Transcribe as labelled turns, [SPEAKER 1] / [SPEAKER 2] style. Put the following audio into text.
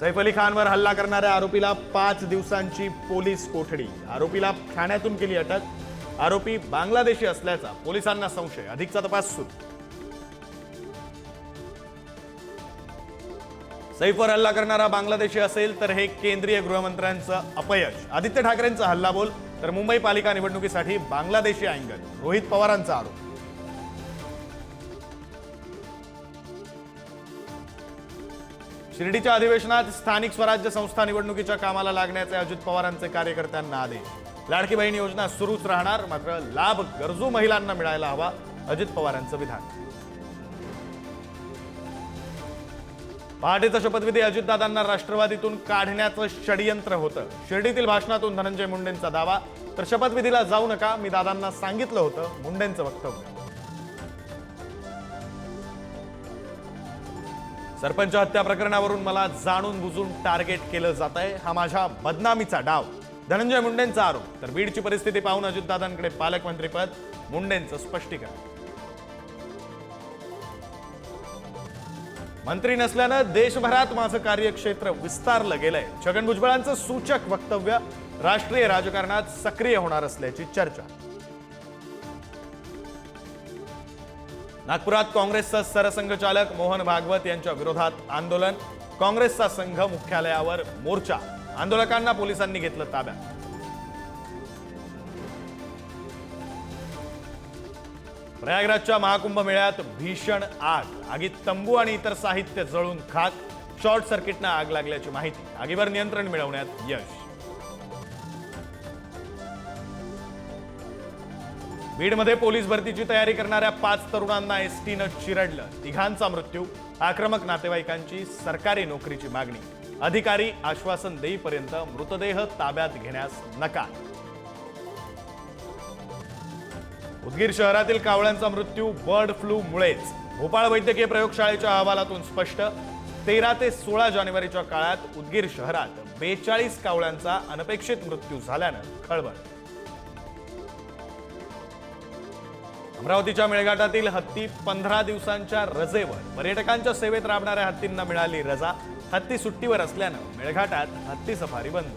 [SPEAKER 1] सैफ अली खानवर हल्ला करणाऱ्या आरोपीला पाच दिवसांची पोलीस कोठडी. आरोपीला ठाण्यातून केली अटक. आरोपी बांगलादेशी असल्याचा पोलिसांना संशय. अधिकचा तपास सुरू. सैफवर हल्ला करणारा बांगलादेशी असेल तर हे केंद्रीय गृहमंत्र्यांचं अपयश. आदित्य ठाकरेंचा हल्लाबोल तर मुंबई पालिका निवडणुकीसाठी बांगलादेशी अँगल. रोहित पवारांचा आरोप. शिर्डीच्या अधिवेशनात स्थानिक स्वराज्य संस्था निवडणुकीच्या कामाला लागण्याचे अजित पवारांचे कार्यकर्त्यांना आदेश. लाडकी बहीण योजना सुरूच राहणार मात्र लाभ गरजू महिलांना मिळायला हवा अजित पवारांचं विधान. पहाटेचा शपथविधी अजितदादांना राष्ट्रवादीतून काढण्याचं षडयंत्र होतं. शिर्डीतील भाषणातून धनंजय मुंडेंचा दावा तर शपथविधीला जाऊ नका मी दादांना सांगितलं होतं मुंडेंचं वक्तव्य. सरपंच हत्या प्रकरणावरून मला जाणून बुजून टार्गेट केलं जात आहे. हा माझ्या बदनामीचा डाव. धनंजय मुंडेंचा आरोप. तर बीडची परिस्थिती पाहून अजितदादांकडे पालकमंत्रीपद मुंडेंचं स्पष्टीकरण. मंत्री नसल्यानं देशभरात माझं कार्यक्षेत्र विस्तारलं गेलंय. छगन भुजबळांचं सूचक वक्तव्य राष्ट्रीय राजकारणात सक्रिय होणार असल्याची चर्चा. नागपुरात काँग्रेसचा सरसंघचालक मोहन भागवत यांच्या विरोधात आंदोलन. काँग्रेसचा संघ मुख्यालयावर मोर्चा. आंदोलकांना पोलिसांनी घेतलं ताब्यात. प्रयागराजच्या महाकुंभ मेळ्यात भीषण आग. आगीत तंबू आणि इतर साहित्य जळून खाक. शॉर्ट सर्किटनं आग लागल्याची माहिती. आगीवर नियंत्रण मिळवण्यात यश. बीडमध्ये पोलीस भरतीची तयारी करणाऱ्या पाच तरुणांना एसटीनं चिरडलं. तिघांचा मृत्यू आक्रमक नातेवाईकांची सरकारी नोकरीची मागणी. अधिकारी आश्वासन देईपर्यंत मृतदेह ताब्यात घेण्यास नकार. उदगीर शहरातील कावळ्यांचा मृत्यू बर्ड फ्लू मुळेच. भोपाळ वैद्यकीय प्रयोगशाळेच्या अहवालातून स्पष्ट. तेरा ते सोळा जानेवारीच्या काळात उदगीर शहरात बेचाळीस कावळ्यांचा अनपेक्षित मृत्यू झाल्यानं खळबळ. अमरावतीच्या मेळघाटातील हत्ती पंधरा दिवसांच्या रजेवर पर्यटकांच्या सेवेत राबणाऱ्या हत्तींना मिळाली रजा. हत्ती सुट्टीवर असल्यानं मेळघाटात हत्ती सफारी बंद.